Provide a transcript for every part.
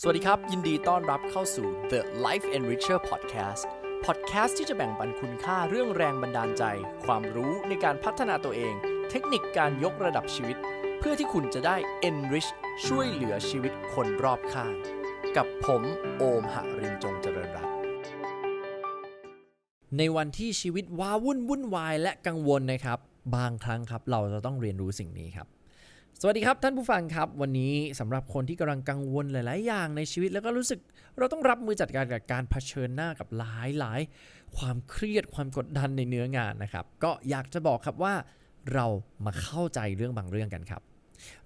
สวัสดีครับ ยินดีต้อนรับเข้าสู่ The Life Enricher Podcast Podcast ที่จะแบ่งปันคุณค่าเรื่องแรงบันดาลใจ ความรู้ในการพัฒนาตัวเอง เทคนิคการยกระดับชีวิต เพื่อที่คุณจะได้ enrich ช่วยเหลือชีวิตคนรอบข้าง กับผมโอมหรินจงเจริญรัตน์ในวันที่ชีวิตว้าวุ่นวุ่นวายและกังวลนะครับ บางครั้งครับเราจะต้องเรียนรู้สิ่งนี้ครับ สวัสดีครับท่านผู้ฟังครับ วันนี้สำหรับคนที่กำลังกังวลหลาย ๆ อย่างในชีวิตแล้วก็รู้สึกเราต้องรับมือจัดการกับการเผชิญหน้ากับหลาย ๆ ความเครียดความกดดันในเนื้องานนะครับ ก็อยากจะบอกครับว่าเรามาเข้าใจเรื่องบางเรื่องกันครับ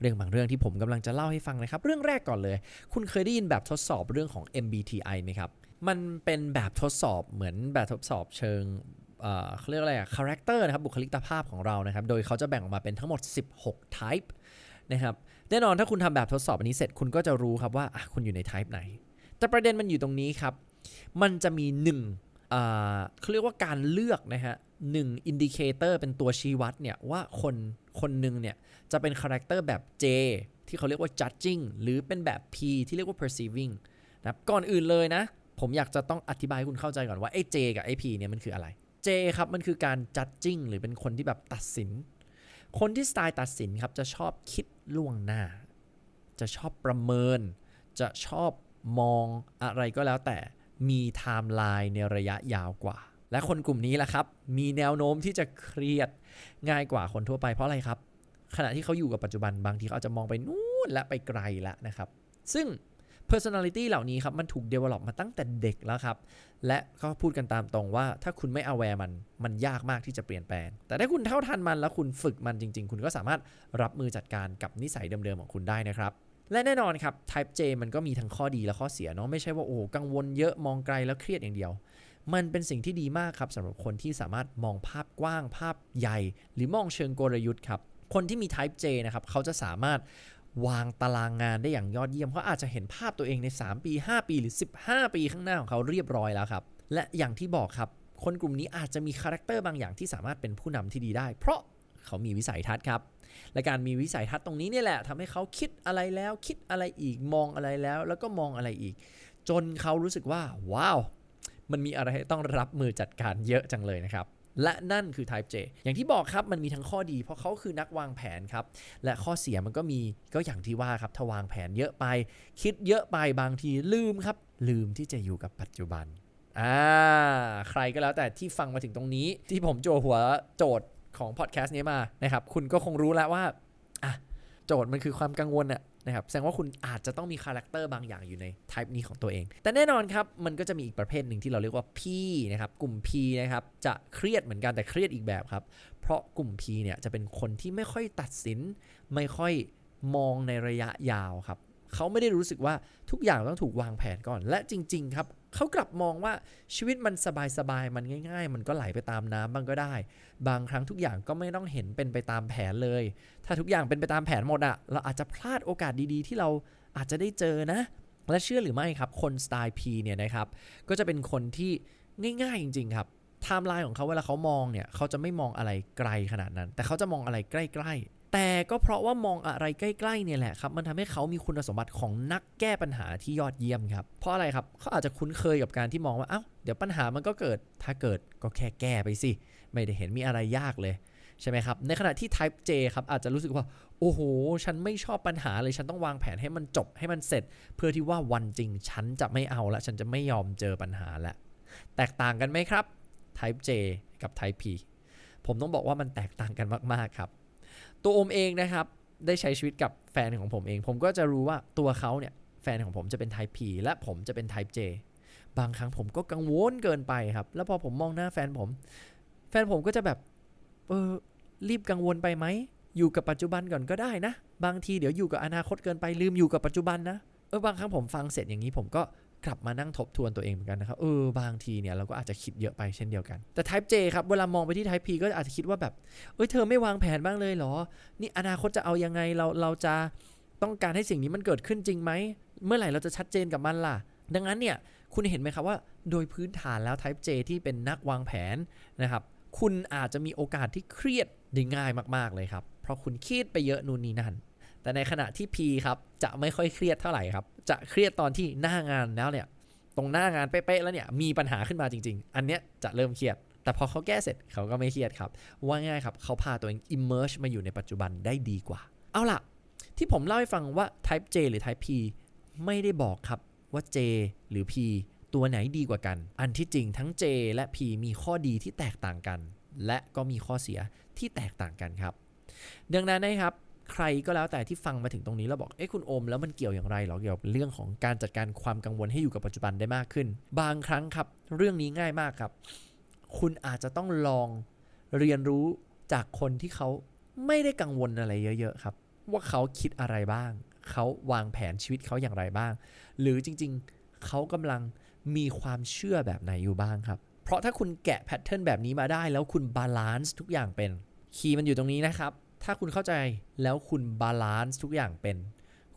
เรื่องบางเรื่องที่ผมกำลังจะเล่าให้ฟังนะครับ เรื่องแรกก่อนเลย คุณเคยได้ยินแบบทดสอบเรื่องของ MBTI ไหมครับมันเป็นแบบทดสอบเหมือนแบบทดสอบเชิง เอ่อเขาเรียกอะไรอะคาแรคเตอร์นะครับบุคลิกภาพของเรานะครับ โดยเขาจะแบ่งออกมาเป็นทั้งหมด 16 type นะครับแน่นอนถ้าคุณทำแบบทดสอบอันนี้เสร็จคุณก็จะรู้ครับว่าคุณอยู่ใน type ไหน แต่ประเด็นมันอยู่ตรงนี้ครับ มันจะมีหนึ่งอ่าเขาเรียกว่าการเลือกนะฮะหนึ่งอินดิเคเตอร์เป็นตัวชี้วัดเนี่ยว่าคนคนหนึ่งเนี่ยจะเป็นคาแรคเตอร์แบบ J ที่เขาเรียกว่า judging หรือเป็นแบบ P ที่เรียกว่า perceiving นะครับก่อนอื่นเลยนะ ผมอยากจะต้องอธิบายให้คุณเข้าใจก่อนว่าไอ้ J กับไอ้ P เนี่ยมันคืออะไร J ครับมันคือการ judging หรือเป็นคนที่แบบตัดสิน คนที่สไตล์ตัดสินครับจะชอบคิดล่วงหน้า จะชอบประเมิน จะชอบมองอะไรก็แล้วแต่มีไทม์ไลน์ในระยะยาวกว่า และคนกลุ่มนี้แหละครับ มีแนวโน้มที่จะเครียดง่ายกว่าคนทั่วไปเพราะอะไรครับ ขณะที่เขาอยู่กับปัจจุบันบางทีเขาอาจจะมองไปนู่นและไปไกลแล้วนะครับ ซึ่ง personality เหล่านี้ครับมันถูก develop มาตั้งแต่เด็กแล้วครับ และก็พูดกันตามตรงว่า ถ้าคุณไม่ aware มันมันยากมากที่จะเปลี่ยนแปลง แต่ถ้าคุณเท่าทันมันแล้วคุณฝึกมันจริง ๆ คุณก็สามารถรับมือจัดการกับนิสัยเดิมๆของคุณได้นะครับและแน่นอนครับ type J มันก็มีทั้งข้อดีและข้อเสียเนาะไม่ใช่ว่าโอ้กังวลเยอะมองไกลแล้วเครียดอย่างเดียว มันเป็นสิ่งที่ดีมากครับสำหรับคนที่สามารถมองภาพกว้างภาพใหญ่ หรือมองเชิงกลยุทธ์ครับคนที่มี type J นะครับเขาจะสามารถ วางตารางงานได้อย่างยอดเยี่ยมเขาอาจจะเห็นภาพตัวเองใน 3 ปี 5 ปีหรือ 15 ปีข้างหน้าของเขาเรียบร้อยแล้วครับ และอย่างที่บอกครับ คนกลุ่มนี้อาจจะมีคาแรคเตอร์บางอย่างที่สามารถเป็นผู้นำที่ดีได้ เพราะเขามีวิสัยทัศน์ครับ และการมีวิสัยทัศน์ตรงนี้เนี่ยแหละทำให้เขาคิดอะไรแล้วคิดอะไรอีกมองอะไรแล้ว แล้วก็มองอะไรอีก จนเขารู้สึกว่าว้าว มันมีอะไรต้องรับมือจัดการเยอะจังเลยนะครับ และนั่นคือ Type J อย่างที่บอกครับมันมีทั้งข้อดี เพราะเขาคือนักวางแผนครับ และข้อเสียมันก็มีก็อย่างที่ว่าครับถ้าวางแผนเยอะไป คิดเยอะไปบางทีลืมครับ ลืมที่จะอยู่กับปัจจุบันอ่าใครก็แล้วแต่ที่ฟังมาถึงตรงนี้ ที่ผมโจหัวโจทย์ของพอดแคสต์นี้มานะครับคุณก็คงรู้แล้วว่าอะโจทย์มันคือความกังวลอะ นะครับแสดงว่าคุณอาจจะต้องมีคาแรคเตอร์บางอย่างอยู่ใน type นี้ของตัวเอง แต่แน่นอนครับ มันก็จะมีอีกประเภทหนึ่งที่เราเรียกว่า P นะครับกลุ่ม P นะครับจะเครียดเหมือนกันแต่เครียดอีกแบบครับ เพราะกลุ่ม P เนี่ยจะเป็นคนที่ไม่ค่อยตัดสิน ไม่ค่อยมองในระยะยาวครับเขาไม่ได้รู้สึกว่าทุกอย่างต้องถูกวางแผนก่อน และจริง ๆ ครับ เขากลับมองว่าชีวิตมันสบายๆ มันง่าย ๆ มันก็ไหลไปตามน้ำบ้างก็ได้ บางครั้งทุกอย่างก็ไม่ต้องเห็นเป็นไปตามแผนเลย ถ้าทุกอย่างเป็นไปตามแผนหมดอะเราอาจจะพลาดโอกาสดีๆ ที่เราอาจจะได้เจอนะ และเชื่อหรือไม่ครับ คนสไตล์ P เนี่ยนะครับ ก็จะเป็นคนที่ง่ายๆจริง ๆ ครับไทม์ไลน์ของเขาเวลาเขามองเนี่ยเขาจะไม่มองอะไรไกลขนาดนั้น แต่เขาจะมองอะไรใกล้ ๆ แต่ก็เพราะว่ามองอะไรใกล้ๆเนี่ยแหละครับมันทำให้เขามีคุณสมบัติของนักแก้ปัญหาที่ยอดเยี่ยมครับ เพราะอะไรครับเขาอาจจะคุ้นเคยกับการที่มองว่าเอ้าเดี๋ยวปัญหามันก็เกิดถ้าเกิดก็แค่แก้ไปสิไม่ได้เห็นมีอะไรยากเลยใช่ไหมครับ ในขณะที่ type J ครับอาจจะรู้สึกว่า โอ้โห ฉันไม่ชอบปัญหาเลย ฉันต้องวางแผนให้มันจบให้มันเสร็จ เพื่อที่ว่าวันจริงฉันจะไม่เอาละ ฉันจะไม่ยอมเจอปัญหาละแตกต่างกันไหมครับ type J กับ type P ผมต้องบอกว่ามันแตกต่างกันมาก ๆ ครับ ตัวอมเองนะครับ ได้ใช้ชีวิตกับแฟนของผมเอง ผมก็จะรู้ว่าตัวเขาเนี่ยแฟนของผมจะเป็น type P และผมจะเป็น type J บางครั้งผมก็กังวลเกินไปครับ แล้วพอผมมองหน้าแฟนผม แฟนผมก็จะแบบ เออ รีบกังวลไปไหม อยู่กับปัจจุบันก่อนก็ได้นะ บางทีเดี๋ยวอยู่กับอนาคตเกินไปลืมอยู่กับปัจจุบันนะ เออบางครั้งผมฟังเสร็จอย่างนี้ผมก็ กลับมานั่งทบทวนตัวเองเหมือนกันนะครับเออบางทีเนี่ยเราก็อาจจะคิดเยอะไปเช่นเดียวกัน แต่ Type J ครับเวลามองไปที่ Type P ก็อาจจะคิดว่าแบบเอ้ยเธอไม่วางแผนบ้างเลยเหรอ นี่อนาคตจะเอายังไงเราเราจะต้องการให้สิ่งนี้มันเกิดขึ้นจริงไหมเมื่อไหร่เราจะชัดเจนกับมันล่ะ ดังนั้นเนี่ยคุณเห็นไหมครับว่าโดยพื้นฐานแล้ว Type J ที่เป็นนักวางแผนนะครับคุณอาจจะมีโอกาสที่เครียดได้ง่ายมากๆเลยครับ เพราะคุณคิดไปเยอะนู่นนี่นั่น แต่ในขณะที่ P ครับจะไม่ค่อยเครียดเท่าไหร่ครับ จะเครียดตอนที่หน้างานแล้วเนี่ย ตรงหน้างานเป๊ะๆแล้วเนี่ยมีปัญหาขึ้นมาจริง ๆ อันเนี้ยจะเริ่มเครียด แต่พอเขาแก้เสร็จเขาก็ไม่เครียดครับ ว่าง่ายครับเขาพาตัวเอง immerse มาอยู่ในปัจจุบันได้ดีกว่า เอาล่ะ ที่ผมเล่าให้ฟังว่า type J หรือ type P ไม่ได้บอกครับว่า J หรือ P ตัวไหนดีกว่ากัน อันที่จริงทั้ง J และ P มีข้อดีที่แตกต่างกัน และก็มีข้อเสียที่แตกต่างกันครับ ดังนั้นนะครับ ใครก็แล้วแต่ที่ฟังมาถึงตรงนี้แล้วบอก เอ้คุณโอมแล้วมันเกี่ยวอย่างไรหรอเกี่ยวกับเรื่องของการจัดการความกังวลให้อยู่กับปัจจุบันได้มากขึ้น บางครั้งครับ เรื่องนี้ง่ายมากครับ คุณอาจจะต้องลองเรียนรู้จากคนที่เขาไม่ได้กังวลอะไรเยอะ ๆ ครับ ว่าเขาคิดอะไรบ้าง เขาวางแผนชีวิตเขาอย่างไรบ้าง หรือจริงๆ เขากำลังมีความเชื่อแบบไหนอยู่บ้างครับ เพราะถ้าคุณแกะแพทเทิร์นแบบนี้มาได้ แล้วคุณบาลานซ์ทุกอย่างเป็นคีย์มันอยู่ตรงนี้นะครับ ถ้าคุณเข้าใจแล้วคุณบาลานซ์ทุกอย่างเป็น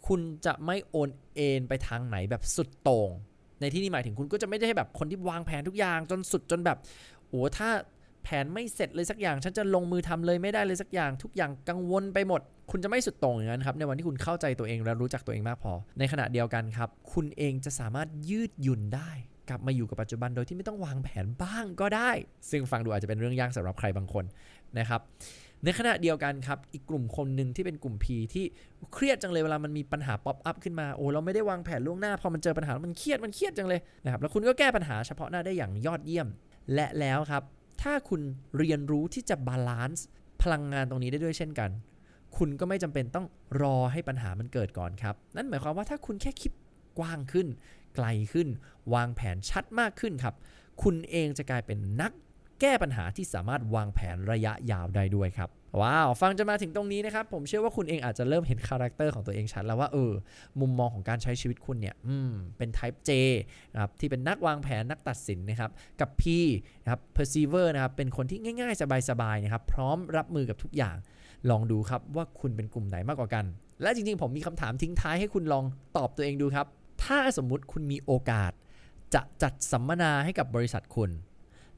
คุณจะไม่โอนเอ็นไปทางไหนแบบสุดโต่งในที่นี้หมายถึงคุณก็จะไม่ได้แบบคนที่วางแผนทุกอย่างจนสุดจนแบบโอ้ถ้าแผนไม่เสร็จเลยสักอย่าง ฉันจะลงมือทำเลยไม่ได้เลยสักอย่าง ทุกอย่างกังวลไปหมด คุณจะไม่สุดโต่งอย่างนั้นครับ ในวันที่คุณเข้าใจตัวเองและรู้จักตัวเองมากพอ ในขณะเดียวกันครับ คุณเองจะสามารถยืดหยุ่นได้ กลับมาอยู่กับปัจจุบันโดยที่ไม่ต้องวางแผนบ้างก็ได้ ซึ่งฟังดูอาจจะเป็นเรื่องยากสำหรับใครบางคนนะครับ ในขณะเดียวกันครับ อีกกลุ่มคนหนึ่งที่เป็นกลุ่ม P ที่เครียดจังเลยเวลามันมีปัญหาป๊อปอัพขึ้นมาโอ้เราไม่ได้วางแผนล่วงหน้าพอมันเจอปัญหามันเครียดมันเครียดจังเลยนะครับแล้วคุณก็แก้ปัญหาเฉพาะหน้าได้อย่างยอดเยี่ยม และแล้วครับ ถ้าคุณเรียนรู้ที่จะบาลานซ์พลังงานตรงนี้ได้ด้วยเช่นกัน คุณก็ไม่จำเป็นต้องรอให้ปัญหามันเกิดก่อนครับนั่นหมายความว่าถ้าคุณแค่คิดกว้างขึ้น ไกลขึ้น วางแผนชัดมากขึ้นครับ คุณเองจะกลายเป็นนัก แก้ปัญหาที่สามารถวางแผนระยะยาวได้ด้วยครับ ว้าว ฟังจนมาถึงตรงนี้นะครับ ผมเชื่อว่าคุณเองอาจจะเริ่มเห็นคาแรคเตอร์ของตัวเองชัดแล้วว่าเออ มุมมองของการใช้ชีวิตคุณเนี่ยอืมเป็น type J นะครับที่เป็นนักวางแผนนักตัดสินนะครับ กับ P นะครับ perceiver นะครับเป็นคนที่ง่ายๆ สบายๆนะครับพร้อมรับมือกับทุกอย่าง ลองดูครับว่าคุณเป็นกลุ่มไหนมากกว่ากัน และจริงๆ ผมมีคำถามทิ้งท้ายให้คุณลองตอบตัวเองดูครับถ้าสมมุติคุณมีโอกาส จะจัดสัมมนาให้กับบริษัทคุณ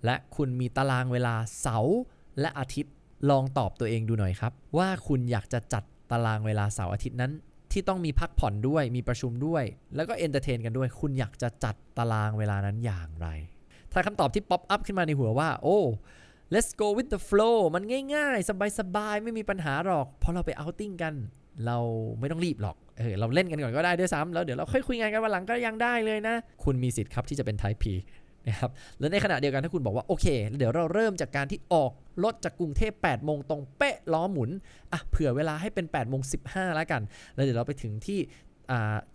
และคุณมีตารางเวลาเสาร์และอาทิตย์ลองตอบตัวเองดูหน่อยครับ ว่าคุณอยากจะจัดตารางเวลาเสาร์อาทิตย์นั้น ที่ต้องมีพักผ่อนด้วยมีประชุมด้วย แล้วก็เอนเตอร์เทนกันด้วย คุณอยากจะจัดตารางเวลานั้นอย่างไร ถ้าคำตอบที่ป๊อปอัพขึ้นมาในหัวว่า โอ้ let's go with the flow มันง่ายๆ สบายๆ ไม่มีปัญหาหรอกเพราะเราไปเอาติ้งกัน เราไม่ต้องรีบหรอกเออเราเล่นกันก่อนก็ได้ด้วยซ้ำแล้วเดี๋ยวเราค่อยคุยงานกันวันหลังก็ยังได้เลยนะ คุณมีสิทธิ์ครับที่จะเป็น type P นะครับและในขณะเดียวกันถ้าคุณบอกว่าโอเค เดี๋ยวเราเริ่มจากการที่ออกรถจากกรุงเทพ8โมงตรงเป๊ะล้อหมุนอะเผื่อเวลาให้เป็น8โมง15แล้วกัน แล้วเดี๋ยวเราไปถึงที่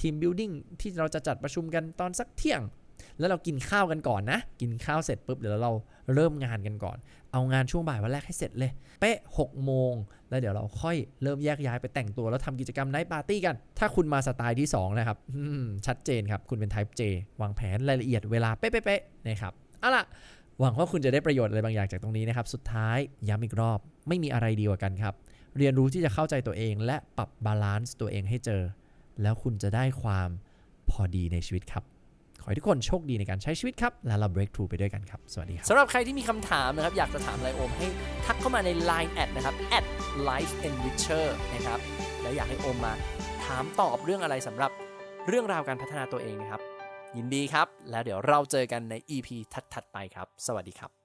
ทีมบิลดิ้งที่เราจะจัดประชุมกันตอนสักเที่ยง แล้วเรากินข้าวกันก่อนนะ กินข้าวเสร็จปุ๊บเดี๋ยวเราเริ่มงานกันก่อน เอางานช่วงบ่ายวันแรกให้เสร็จเลย เป๊ะ6โมง แล้วเดี๋ยวเราค่อยเริ่มแยกย้ายไปแต่งตัวแล้วทำกิจกรรมไนท์ปาร์ตี้กัน ถ้าคุณมาสไตล์ที่2นะครับชัดเจนครับ คุณเป็น type J วางแผนรายละเอียดเวลาเป๊ะๆๆนะครับเอาล่ะหวังว่าคุณจะได้ประโยชน์อะไรบางอย่างจากตรงนี้นะครับ สุดท้ายย้ำอีกรอบ ไม่มีอะไรดีกว่ากันครับ เรียนรู้ที่จะเข้าใจตัวเอง และปรับบาลานซ์ตัวเองให้เจอ แล้วคุณจะได้ความพอดีในชีวิตครับ ขอให้ทุกคนโชคดีในการใช้ชีวิตครับ และเรา break through ไปด้วยกันครับ สวัสดีครับสำหรับใครที่มีคำถามนะครับ อยากจะถามอะไรโอมให้ทักเข้ามาใน Line แอดนะครับ at life enricher นะครับ แล้วอยากให้โอมมาถามตอบเรื่องอะไรสำหรับเรื่องราวการพัฒนาตัวเองนะครับ ยินดีครับ แล้วเดี๋ยวเราเจอกันใน EP ถัดๆไปครับ สวัสดีครับ